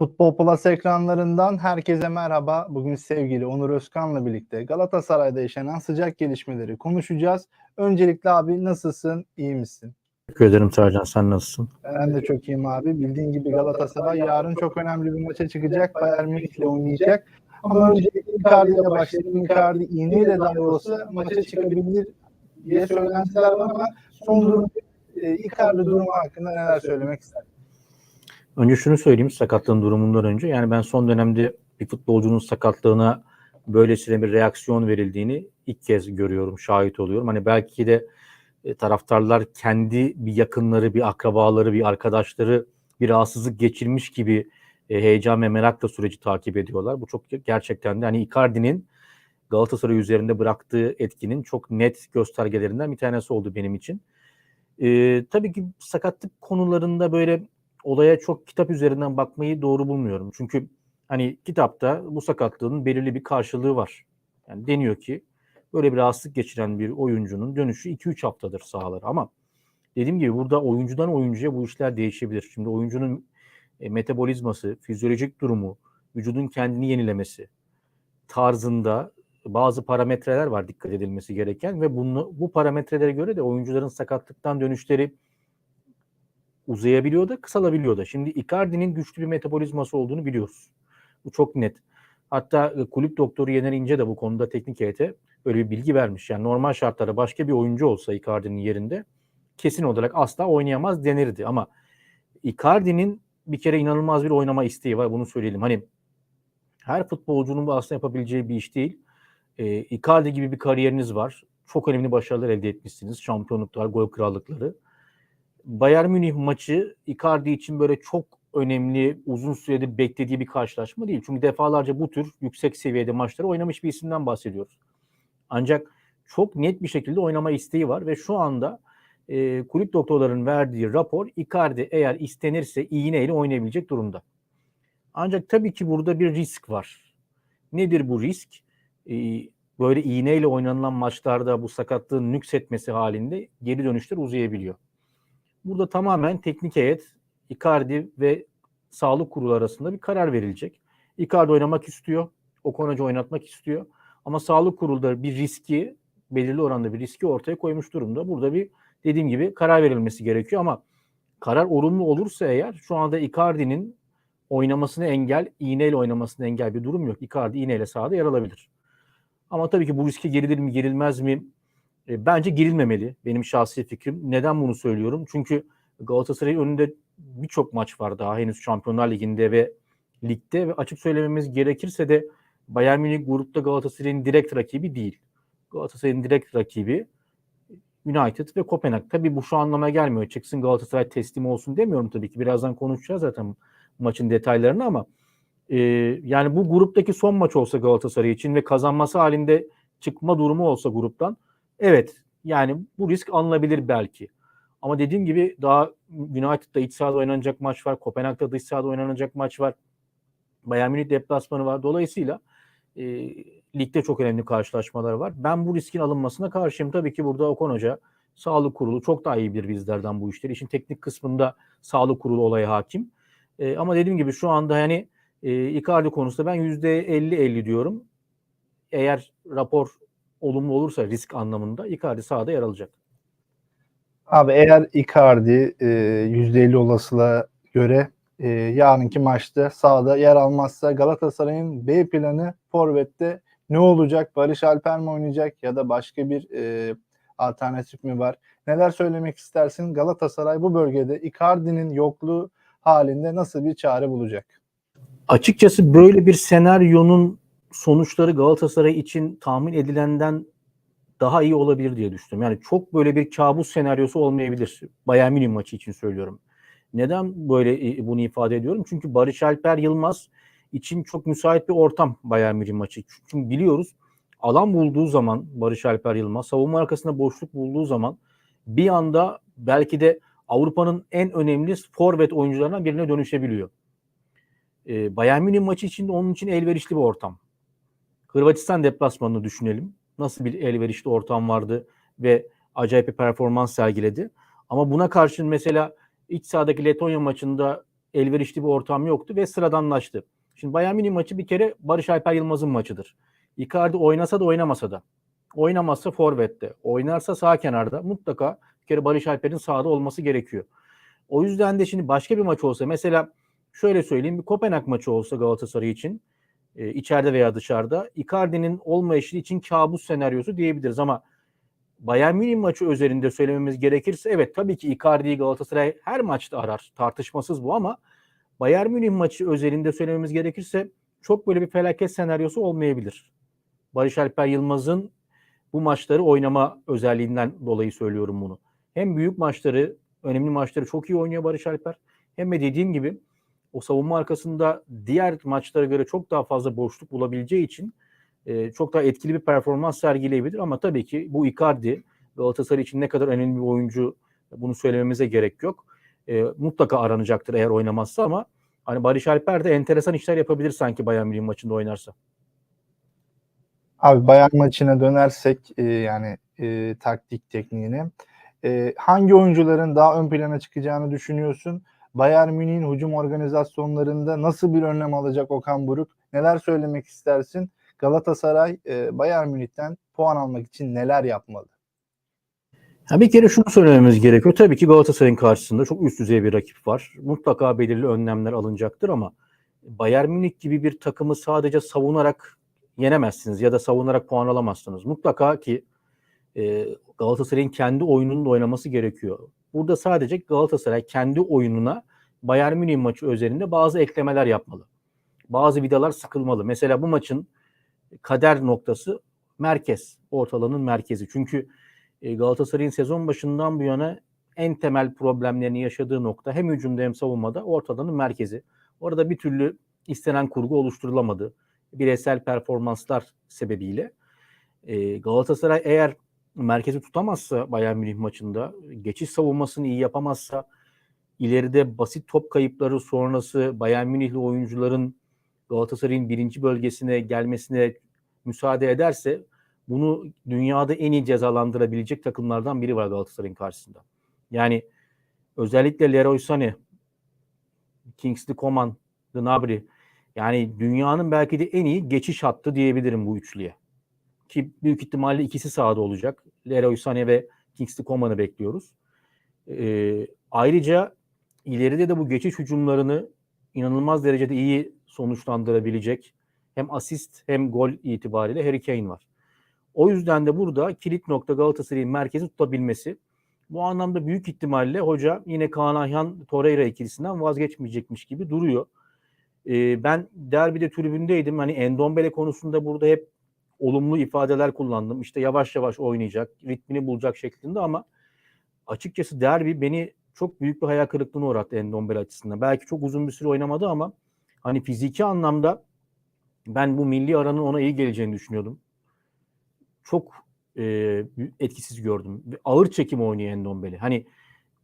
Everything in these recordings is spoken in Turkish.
Futbol Plus ekranlarından herkese merhaba. Bugün sevgili Onur Özkan'la birlikte Galatasaray'da yaşanan sıcak gelişmeleri konuşacağız. Öncelikle abi nasılsın? İyi misin? Teşekkür ederim Sercan. Sen nasılsın? Ben de çok iyiyim abi. Bildiğin gibi Galatasaray yarın çok önemli bir maça çıkacak. Bayern Münih'le oynayacak. Ama öncelikle Icardi ile başlayalım. Icardi iğneyle dahi olsa maça çıkabilir diye söylentiler var ama son durum e, Icardi durumu hakkında neler söylemek ister? Önce şunu söyleyeyim sakatlığın durumundan önce. Yani ben son dönemde bir futbolcunun sakatlığına böylesine bir reaksiyon verildiğini ilk kez görüyorum, şahit oluyorum. Hani belki de e, taraftarlar kendi bir yakınları, bir akrabaları, bir arkadaşları bir rahatsızlık geçirmiş gibi e, heyecan ve merakla süreci takip ediyorlar. Bu çok gerçekten de hani Icardi'nin Galatasaray üzerinde bıraktığı etkinin çok net göstergelerinden bir tanesi oldu benim için. E, tabii ki sakatlık konularında böyle olaya çok kitap üzerinden bakmayı doğru bulmuyorum. Çünkü hani kitapta bu sakatlığın belirli bir karşılığı var. Yani deniyor ki böyle bir rahatsızlık geçiren bir oyuncunun dönüşü 2-3 haftadır sahalara. Ama dediğim gibi burada oyuncudan oyuncuya bu işler değişebilir. Şimdi oyuncunun e, metabolizması, fizyolojik durumu, vücudun kendini yenilemesi tarzında bazı parametreler var dikkat edilmesi gereken ve bunu, bu parametrelere göre de oyuncuların sakatlıktan dönüşleri uzayabiliyor da kısalabiliyor da. Şimdi Icardi'nin güçlü bir metabolizması olduğunu biliyoruz. Bu çok net. Hatta kulüp doktoru Yener İnce de bu konuda teknik heyete böyle bir bilgi vermiş. Yani normal şartlarda başka bir oyuncu olsa Icardi'nin yerinde kesin olarak asla oynayamaz denirdi. Ama Icardi'nin bir kere inanılmaz bir oynama isteği var. Bunu söyleyelim. Hani her futbolcunun bu aslında yapabileceği bir iş değil. E, Icardi gibi bir kariyeriniz var. Çok önemli başarılar elde etmişsiniz. Şampiyonluklar, gol krallıkları. Bayern Münih maçı Icardi için böyle çok önemli, uzun süredir beklediği bir karşılaşma değil. Çünkü defalarca bu tür yüksek seviyede maçları oynamış bir isimden bahsediyoruz. Ancak çok net bir şekilde oynama isteği var ve şu anda e, kulüp doktorların verdiği rapor Icardi eğer istenirse iğneyle oynayabilecek durumda. Ancak tabii ki burada bir risk var. Nedir bu risk? E, böyle iğneyle oynanılan maçlarda bu sakatlığın nüksetmesi halinde geri dönüşler uzayabiliyor. Burada tamamen teknik heyet, Icardi ve sağlık kurulu arasında bir karar verilecek. Icardi oynamak istiyor, Okan Hoca oynatmak istiyor. Ama sağlık kurulu da bir riski, belirli oranda bir riski ortaya koymuş durumda. Burada bir dediğim gibi karar verilmesi gerekiyor ama karar olumlu olursa eğer şu anda Icardi'nin oynamasını engel, iğneyle oynamasını engel bir durum yok. Icardi iğneyle sahada yer alabilir. Ama tabii ki bu riske gerilir mi, gerilmez mi? E, bence girilmemeli benim şahsi fikrim. Neden bunu söylüyorum? Çünkü Galatasaray'ın önünde birçok maç var daha henüz Şampiyonlar Ligi'nde ve ligde ve açık söylememiz gerekirse de Bayern Münih grupta Galatasaray'ın direkt rakibi değil. Galatasaray'ın direkt rakibi United ve Kopenhag. Tabii bu şu anlama gelmiyor. Çıksın Galatasaray teslim olsun demiyorum tabii ki. Birazdan konuşacağız zaten maçın detaylarını ama e, yani bu gruptaki son maç olsa Galatasaray için ve kazanması halinde çıkma durumu olsa gruptan evet yani bu risk alınabilir belki. Ama dediğim gibi daha United'da iç sahada oynanacak maç var. Kopenhag'da dış sahada oynanacak maç var. Bayern Münih deplasmanı var. Dolayısıyla e, ligde çok önemli karşılaşmalar var. Ben bu riskin alınmasına karşıyım. Tabii ki burada Okan Hoca sağlık kurulu çok daha iyi bilir bizlerden bu işleri. İşin teknik kısmında sağlık kurulu olaya hakim. E, ama dediğim gibi şu anda hani e, Icardi konusunda ben %50-50 diyorum. Eğer rapor olumlu olursa risk anlamında Icardi sahada yer alacak. Abi eğer Icardi e, %50 olasılığa göre e, yarınki maçta sahada yer almazsa Galatasaray'ın B planı Forvet'te ne olacak? Barış Alper mi oynayacak ya da başka bir e, alternatif mi var? Neler söylemek istersin? Galatasaray bu bölgede Icardi'nin yokluğu halinde nasıl bir çare bulacak? Açıkçası böyle bir senaryonun sonuçları Galatasaray için tahmin edilenden daha iyi olabilir diye düşündüm. Yani çok böyle bir kabus senaryosu olmayabilir. Bayern Münih maçı için söylüyorum. Neden böyle bunu ifade ediyorum? Çünkü Barış Alper Yılmaz için çok müsait bir ortam Bayern Münih maçı. Çünkü biliyoruz alan bulduğu zaman Barış Alper Yılmaz savunma arkasında boşluk bulduğu zaman bir anda belki de Avrupa'nın en önemli forvet oyuncularından birine dönüşebiliyor. Ee, Bayern Münih maçı için onun için elverişli bir ortam. Hırvatistan deplasmanını düşünelim. Nasıl bir elverişli ortam vardı ve acayip bir performans sergiledi. Ama buna karşın mesela iç sahadaki Letonya maçında elverişli bir ortam yoktu ve sıradanlaştı. Şimdi Bayern Münih maçı bir kere Barış Alper Yılmaz'ın maçıdır. Icardi oynasa da oynamasa da. Oynamazsa forvette, oynarsa sağ kenarda mutlaka bir kere Barış Alper'in sahada olması gerekiyor. O yüzden de şimdi başka bir maç olsa mesela şöyle söyleyeyim bir Kopenhag maçı olsa Galatasaray için e, içeride veya dışarıda Icardi'nin olmayışı için kabus senaryosu diyebiliriz ama Bayern Münih maçı özelinde söylememiz gerekirse evet tabii ki Icardi'yi Galatasaray her maçta arar. Tartışmasız bu ama Bayern Münih maçı özelinde söylememiz gerekirse çok böyle bir felaket senaryosu olmayabilir. Barış Alper Yılmaz'ın bu maçları oynama özelliğinden dolayı söylüyorum bunu. Hem büyük maçları, önemli maçları çok iyi oynuyor Barış Alper. Hem de dediğim gibi o savunma arkasında diğer maçlara göre çok daha fazla boşluk bulabileceği için e, çok daha etkili bir performans sergileyebilir. Ama tabii ki bu Icardi Galatasaray için ne kadar önemli bir oyuncu bunu söylememize gerek yok. E, mutlaka aranacaktır eğer oynamazsa ama hani Barış Alper de enteresan işler yapabilir sanki Bayern Münih maçında oynarsa. Abi Bayern maçına dönersek e, yani e, taktik tekniğine e, hangi oyuncuların daha ön plana çıkacağını düşünüyorsun? Bayern Münih'in hücum organizasyonlarında nasıl bir önlem alacak Okan Buruk? Neler söylemek istersin? Galatasaray e, Bayern Münih'ten puan almak için neler yapmalı? Ya bir kere şunu söylememiz gerekiyor. Tabii ki Galatasaray'ın karşısında çok üst düzey bir rakip var. Mutlaka belirli önlemler alınacaktır ama Bayern Münih gibi bir takımı sadece savunarak yenemezsiniz ya da savunarak puan alamazsınız. Mutlaka ki e, Galatasaray'ın kendi oyununu oynaması gerekiyor. Burada sadece Galatasaray kendi oyununa Bayern Münih maçı özelinde bazı eklemeler yapmalı. Bazı vidalar sıkılmalı. Mesela bu maçın kader noktası merkez. Ortalanın merkezi. Çünkü e, Galatasaray'ın sezon başından bu yana en temel problemlerini yaşadığı nokta hem hücumda hem savunmada ortalanın merkezi. Orada bir türlü istenen kurgu oluşturulamadı. Bireysel performanslar sebebiyle. E, Galatasaray eğer merkezi tutamazsa Bayern Münih maçında, geçiş savunmasını iyi yapamazsa, ileride basit top kayıpları sonrası Bayern Münihli oyuncuların Galatasaray'ın birinci bölgesine gelmesine müsaade ederse bunu dünyada en iyi cezalandırabilecek takımlardan biri var Galatasaray'ın karşısında. Yani özellikle Leroy Sané, Kingsley Coman, Gnabry yani dünyanın belki de en iyi geçiş hattı diyebilirim bu üçlüye. Ki büyük ihtimalle ikisi sahada olacak. Leroy Sané ve Kingsley Coman'ı bekliyoruz. Ee, ayrıca ileride de bu geçiş hücumlarını inanılmaz derecede iyi sonuçlandırabilecek hem asist hem gol itibariyle Harry Kane var. O yüzden de burada kilit nokta Galatasaray'ın merkezi tutabilmesi. Bu anlamda büyük ihtimalle hoca yine Kaan Ayhan Torreira ikilisinden vazgeçmeyecekmiş gibi duruyor. Ee, ben derbide tribündeydim. Hani Endombele konusunda burada hep olumlu ifadeler kullandım. İşte yavaş yavaş oynayacak, ritmini bulacak şeklinde ama açıkçası derbi beni çok büyük bir hayal kırıklığına uğrattı Endombele açısından. Belki çok uzun bir süre oynamadı ama hani fiziki anlamda ben bu milli aranın ona iyi geleceğini düşünüyordum. Çok e, etkisiz gördüm. Ağır çekim oynuyor Endombele. Hani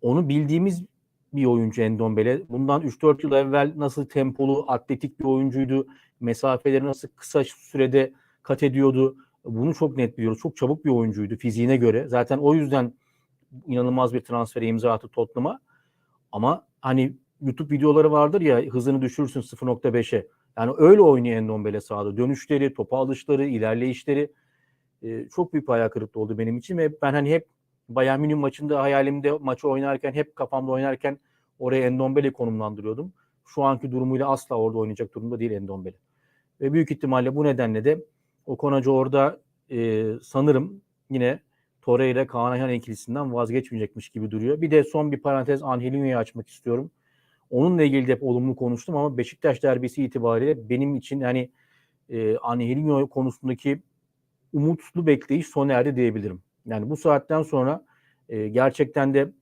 onu bildiğimiz bir oyuncu Endombele. Bundan 3-4 yıl evvel nasıl tempolu, atletik bir oyuncuydu. Mesafeleri nasıl kısa sürede kat ediyordu. Bunu çok net biliyoruz. Çok çabuk bir oyuncuydu fiziğine göre. Zaten o yüzden inanılmaz bir transfere imza attı Tottenham'a. Ama hani YouTube videoları vardır ya hızını düşürürsün 0.5'e. Yani öyle oynuyor Endombele sahada. Dönüşleri, topa alışları, ilerleyişleri e, çok büyük hayal kırıklığı oldu benim için ve ben hani hep Bayern Münih maçında hayalimde maçı oynarken hep kafamda oynarken oraya Endombele konumlandırıyordum. Şu anki durumuyla asla orada oynayacak durumda değil Endombele. Ve büyük ihtimalle bu nedenle de Okan Hoca orada e, sanırım yine Torreira Kaan Ayhan ikilisinden vazgeçmeyecekmiş gibi duruyor. Bir de son bir parantez Angelinho'yu açmak istiyorum. Onunla ilgili de hep olumlu konuştum ama Beşiktaş derbisi itibariyle benim için hani e, Angelinho konusundaki umutlu bekleyiş sona erdi diyebilirim. Yani bu saatten sonra e, gerçekten de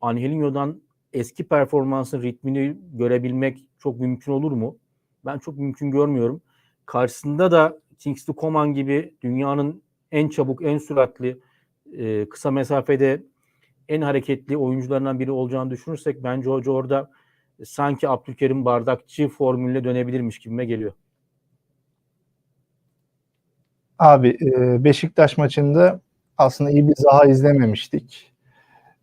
Angelinho'dan eski performansın ritmini görebilmek çok mümkün olur mu? Ben çok mümkün görmüyorum. Karşısında da Kingsley Coman gibi dünyanın en çabuk, en süratli, e, kısa mesafede en hareketli oyuncularından biri olacağını düşünürsek bence hoca orada sanki Abdülkerim Bardakçı formülüne dönebilirmiş gibime geliyor. Abi e, Beşiktaş maçında aslında iyi bir Zaha izlememiştik.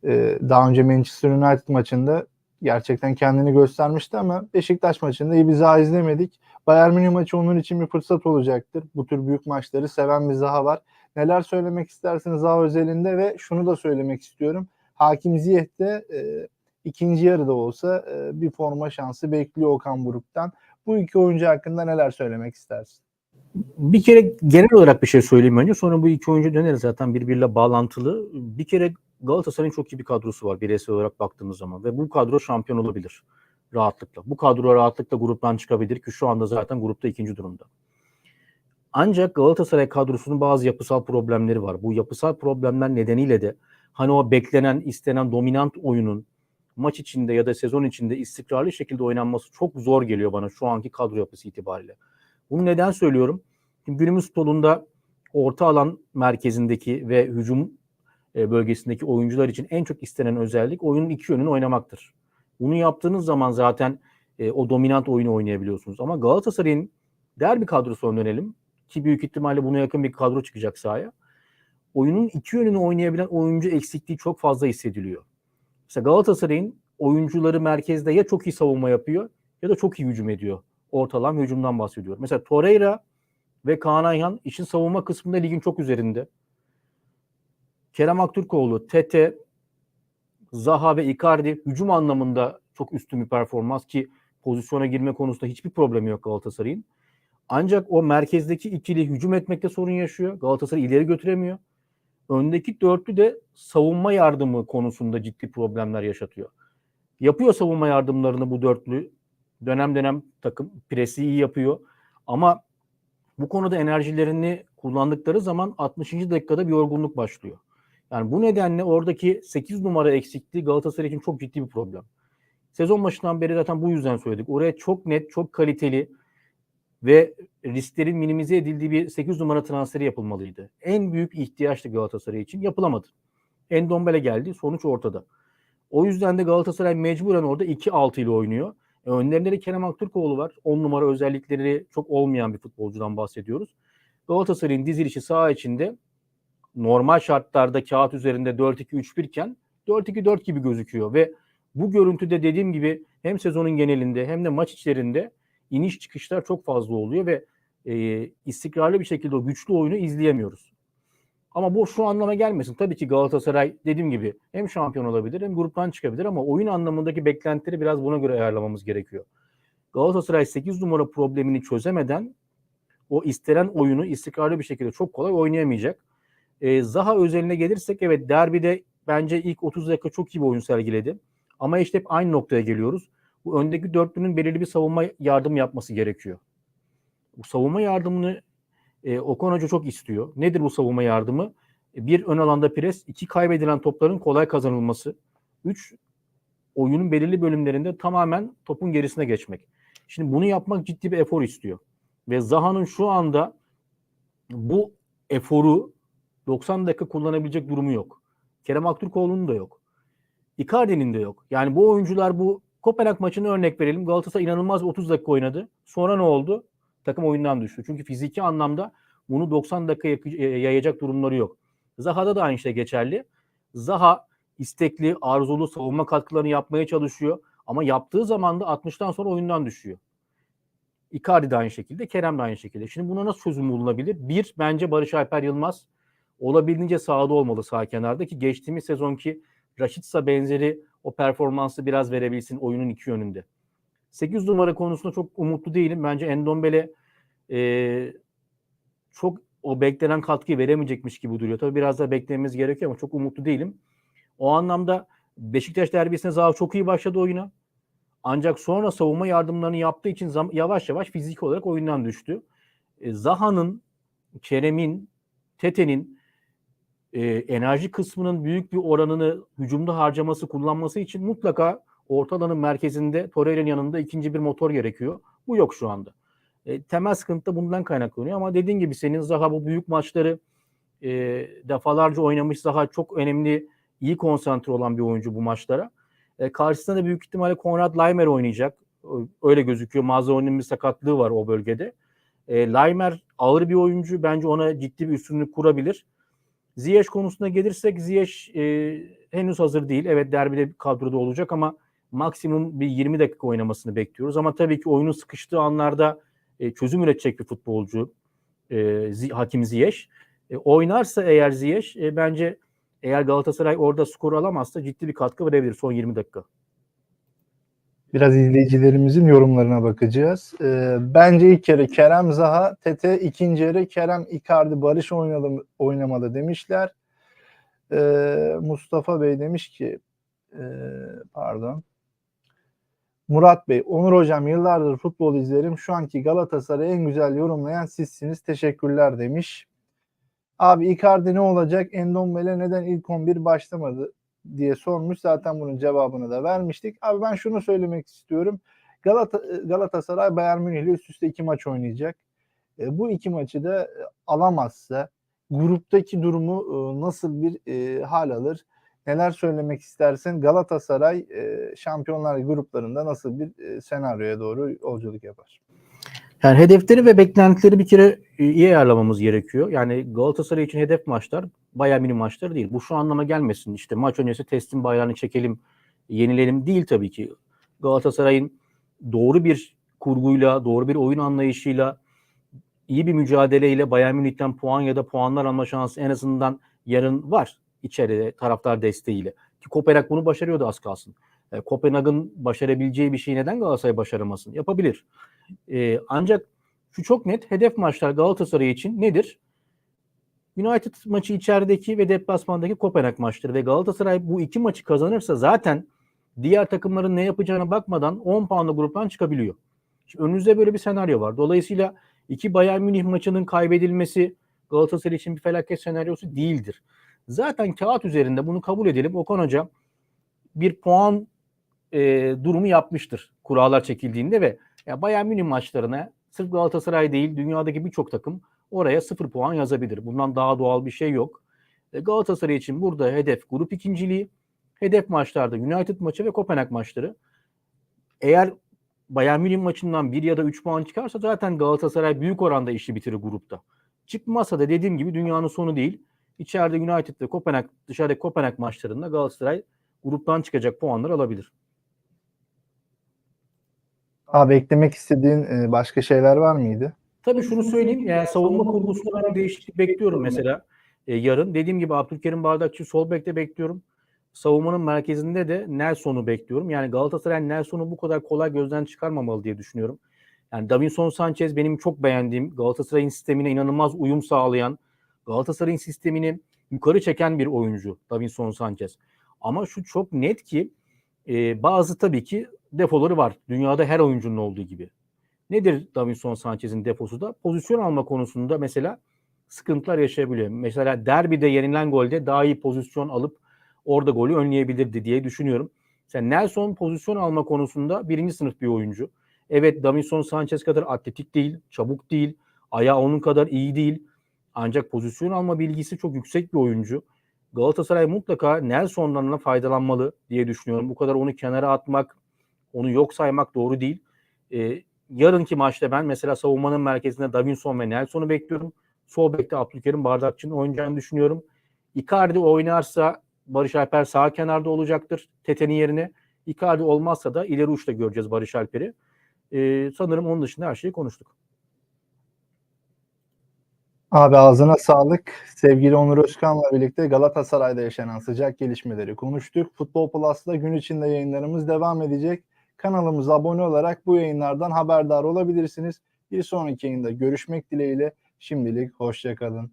E, daha önce Manchester United maçında gerçekten kendini göstermişti ama Beşiktaş maçında iyi bir Zaha izlemedik. Bayern Münih maçı onun için bir fırsat olacaktır. Bu tür büyük maçları seven bir Zaha var. Neler söylemek istersiniz Zaha özelinde ve şunu da söylemek istiyorum. Hakim Ziyech de e, ikinci yarıda olsa e, bir forma şansı bekliyor Okan Buruk'tan. Bu iki oyuncu hakkında neler söylemek istersin? Bir kere genel olarak bir şey söyleyeyim önce. Sonra bu iki oyuncu döneriz zaten birbiriyle bağlantılı. Bir kere Galatasaray'ın çok iyi bir kadrosu var bireysel olarak baktığımız zaman. Ve bu kadro şampiyon olabilir rahatlıkla. Bu kadro rahatlıkla gruptan çıkabilir ki şu anda zaten grupta ikinci durumda. Ancak Galatasaray kadrosunun bazı yapısal problemleri var. Bu yapısal problemler nedeniyle de hani o beklenen, istenen dominant oyunun maç içinde ya da sezon içinde istikrarlı şekilde oynanması çok zor geliyor bana şu anki kadro yapısı itibariyle. Bunu neden söylüyorum? Şimdi günümüz futbolunda orta alan merkezindeki ve hücum e, bölgesindeki oyuncular için en çok istenen özellik oyunun iki yönünü oynamaktır. Bunu yaptığınız zaman zaten e, o dominant oyunu oynayabiliyorsunuz. Ama Galatasaray'ın derbi kadrosuna dönelim ki büyük ihtimalle buna yakın bir kadro çıkacak sahaya. Oyunun iki yönünü oynayabilen oyuncu eksikliği çok fazla hissediliyor. Mesela Galatasaray'ın oyuncuları merkezde ya çok iyi savunma yapıyor ya da çok iyi hücum ediyor. Ortalan hücumdan bahsediyorum. Mesela Torreira ve Kaan Ayhan işin savunma kısmında ligin çok üzerinde. Kerem Aktürkoğlu, Tete, Zaha ve Icardi hücum anlamında çok üstün bir performans ki pozisyona girme konusunda hiçbir problemi yok Galatasaray'ın. Ancak o merkezdeki ikili hücum etmekte sorun yaşıyor. Galatasaray ileri götüremiyor. Öndeki dörtlü de savunma yardımı konusunda ciddi problemler yaşatıyor. Yapıyor savunma yardımlarını bu dörtlü. Dönem dönem takım presi iyi yapıyor. Ama bu konuda enerjilerini kullandıkları zaman 60. dakikada bir yorgunluk başlıyor. Yani bu nedenle oradaki 8 numara eksikliği Galatasaray için çok ciddi bir problem. Sezon başından beri zaten bu yüzden söyledik. Oraya çok net, çok kaliteli ve risklerin minimize edildiği bir 8 numara transferi yapılmalıydı. En büyük ihtiyaçtı Galatasaray için. Yapılamadı. Endombele geldi. Sonuç ortada. O yüzden de Galatasaray mecburen orada 2-6 ile oynuyor. E, önlerinde de Kerem Aktürkoğlu var. 10 numara özellikleri çok olmayan bir futbolcudan bahsediyoruz. Galatasaray'ın dizilişi saha içinde normal şartlarda kağıt üzerinde 4-2-3-1 iken 4-2-4 gibi gözüküyor ve bu görüntüde dediğim gibi hem sezonun genelinde hem de maç içlerinde iniş çıkışlar çok fazla oluyor ve e, istikrarlı bir şekilde o güçlü oyunu izleyemiyoruz. Ama bu şu anlama gelmesin. Tabii ki Galatasaray dediğim gibi hem şampiyon olabilir hem gruptan çıkabilir ama oyun anlamındaki beklentileri biraz buna göre ayarlamamız gerekiyor. Galatasaray 8 numara problemini çözemeden o istenen oyunu istikrarlı bir şekilde çok kolay oynayamayacak. E, Zaha özeline gelirsek evet derbide bence ilk 30 dakika çok iyi bir oyun sergiledi. Ama işte hep aynı noktaya geliyoruz. Bu öndeki dörtlünün belirli bir savunma yardım yapması gerekiyor. Bu savunma yardımını e, Okan Hoca çok istiyor. Nedir bu savunma yardımı? E, bir ön alanda pres, iki kaybedilen topların kolay kazanılması, üç oyunun belirli bölümlerinde tamamen topun gerisine geçmek. Şimdi bunu yapmak ciddi bir efor istiyor. Ve Zaha'nın şu anda bu eforu 90 dakika kullanabilecek durumu yok. Kerem Aktürkoğlu'nun da yok. Icardi'nin de yok. Yani bu oyuncular bu Kopenhag maçını örnek verelim. Galatasaray inanılmaz 30 dakika oynadı. Sonra ne oldu? Takım oyundan düştü. Çünkü fiziki anlamda bunu 90 dakika yayacak durumları yok. Zaha'da da aynı şey geçerli. Zaha istekli, arzulu savunma katkılarını yapmaya çalışıyor. Ama yaptığı zaman da 60'tan sonra oyundan düşüyor. Icardi de aynı şekilde, Kerem de aynı şekilde. Şimdi buna nasıl çözüm bulunabilir? Bir, bence Barış Alper Yılmaz olabildiğince sahada olmalı sağ kenarda ki geçtiğimiz sezonki Raşitsa benzeri o performansı biraz verebilsin oyunun iki yönünde. 8 numara konusunda çok umutlu değilim. Bence Endombele e, çok o beklenen katkıyı veremeyecekmiş gibi duruyor. Tabii biraz daha beklememiz gerekiyor ama çok umutlu değilim. O anlamda Beşiktaş derbisine Zaha çok iyi başladı oyuna. Ancak sonra savunma yardımlarını yaptığı için yavaş yavaş fizik olarak oyundan düştü. E, Zaha'nın, Kerem'in, Tete'nin e, enerji kısmının büyük bir oranını hücumda harcaması, kullanması için mutlaka orta alanın merkezinde Torreira'nın yanında ikinci bir motor gerekiyor. Bu yok şu anda. E, temel sıkıntı da bundan kaynaklanıyor ama dediğin gibi senin Zaha bu büyük maçları e, defalarca oynamış Zaha çok önemli, iyi konsantre olan bir oyuncu bu maçlara. E, karşısında da büyük ihtimalle Konrad Laimer oynayacak. Öyle gözüküyor. Mazrao'nun bir sakatlığı var o bölgede. E, Laimer ağır bir oyuncu. Bence ona ciddi bir üstünlük kurabilir. Ziyech konusuna gelirsek Ziyech e, henüz hazır değil. Evet derbide kadroda olacak ama maksimum bir 20 dakika oynamasını bekliyoruz. Ama tabii ki oyunun sıkıştığı anlarda e, çözüm üretecek bir futbolcu e, Hakim Ziyech. E, oynarsa eğer Ziyech e, bence eğer Galatasaray orada skor alamazsa ciddi bir katkı verebilir son 20 dakika. Biraz izleyicilerimizin yorumlarına bakacağız. Ee, bence ilk yarı Kerem Zaha, Tete ikinci yarı Kerem Icardi Barış oynadı, oynamalı demişler. Ee, Mustafa Bey demiş ki e, pardon. Murat Bey, Onur Hocam yıllardır futbol izlerim. Şu anki Galatasaray'ı en güzel yorumlayan sizsiniz. Teşekkürler demiş. Abi Icardi ne olacak? Endombele neden ilk 11 başlamadı? diye sormuş. Zaten bunun cevabını da vermiştik. Abi ben şunu söylemek istiyorum. Galata, Galatasaray Bayern Münih ile üst üste iki maç oynayacak. E, bu iki maçı da e, alamazsa gruptaki durumu e, nasıl bir e, hal alır? Neler söylemek istersin? Galatasaray e, Şampiyonlar gruplarında nasıl bir e, senaryoya doğru yolculuk yapar? Yani hedefleri ve beklentileri bir kere e, iyi ayarlamamız gerekiyor. Yani Galatasaray için hedef maçlar bayağı mini maçları değil. Bu şu anlama gelmesin. İşte maç öncesi teslim bayrağını çekelim, yenilelim değil tabii ki. Galatasaray'ın doğru bir kurguyla, doğru bir oyun anlayışıyla, iyi bir mücadeleyle Bayern Münih'ten puan ya da puanlar alma şansı en azından yarın var içeride taraftar desteğiyle. Ki Kopenhag bunu başarıyordu az kalsın. E, Kopenhag'ın başarabileceği bir şey neden Galatasaray başaramasın? Yapabilir. E, ancak şu çok net hedef maçlar Galatasaray için nedir? United maçı içerideki ve deplasmandaki Kopenhag maçları ve Galatasaray bu iki maçı kazanırsa zaten diğer takımların ne yapacağına bakmadan 10 puanla gruptan çıkabiliyor. Şimdi önünüzde böyle bir senaryo var. Dolayısıyla iki Bayern Münih maçının kaybedilmesi Galatasaray için bir felaket senaryosu değildir. Zaten kağıt üzerinde bunu kabul edelim. Okan Hoca bir puan e, durumu yapmıştır kurallar çekildiğinde ve ya Bayern Münih maçlarına sırf Galatasaray değil dünyadaki birçok takım oraya sıfır puan yazabilir. Bundan daha doğal bir şey yok. E, Galatasaray için burada hedef grup ikinciliği, hedef maçlarda United maçı ve Kopenhag maçları. Eğer Bayern Münih maçından 1 ya da 3 puan çıkarsa zaten Galatasaray büyük oranda işi bitirir grupta. Çıkmazsa da dediğim gibi dünyanın sonu değil. İçeride United ve Kopenhag, dışarıdaki Kopenhag maçlarında Galatasaray gruptan çıkacak puanlar alabilir. Abi eklemek istediğin e, başka şeyler var mıydı? Tabii şunu söyleyeyim. Yani savunma kurgusunda ben değişiklik bekliyorum mesela. E, yarın dediğim gibi Abdülkerim Bardakçı sol bekte bekliyorum. Savunmanın merkezinde de Nelson'u bekliyorum. Yani Galatasaray Nelson'u bu kadar kolay gözden çıkarmamalı diye düşünüyorum. Yani Davinson Sanchez benim çok beğendiğim Galatasaray'ın sistemine inanılmaz uyum sağlayan, Galatasaray'ın sistemini yukarı çeken bir oyuncu Davinson Sanchez. Ama şu çok net ki e, bazı tabii ki defoları var. Dünyada her oyuncunun olduğu gibi. Nedir Davinson Sanchez'in defosu da? Pozisyon alma konusunda mesela sıkıntılar yaşayabiliyor. Mesela derbide yenilen golde daha iyi pozisyon alıp orada golü önleyebilirdi diye düşünüyorum. Mesela Nelson pozisyon alma konusunda birinci sınıf bir oyuncu. Evet Davinson Sanchez kadar atletik değil, çabuk değil, ayağı onun kadar iyi değil. Ancak pozisyon alma bilgisi çok yüksek bir oyuncu. Galatasaray mutlaka Nelson'dan faydalanmalı diye düşünüyorum. Bu kadar onu kenara atmak, onu yok saymak doğru değil. Ee, yarınki maçta ben mesela savunmanın merkezinde Davinson ve Nelson'u bekliyorum. Sol bekte Abdülkerim Bardakçı'nın oynayacağını düşünüyorum. Icardi oynarsa Barış Alper sağ kenarda olacaktır Tete'nin yerine. Icardi olmazsa da ileri uçta göreceğiz Barış Alper'i. Ee, sanırım onun dışında her şeyi konuştuk. Abi ağzına sağlık. Sevgili Onur Özkan'la birlikte Galatasaray'da yaşanan sıcak gelişmeleri konuştuk. Futbol Plus'ta gün içinde yayınlarımız devam edecek. Kanalımıza abone olarak bu yayınlardan haberdar olabilirsiniz. Bir sonraki yayında görüşmek dileğiyle. Şimdilik hoşçakalın.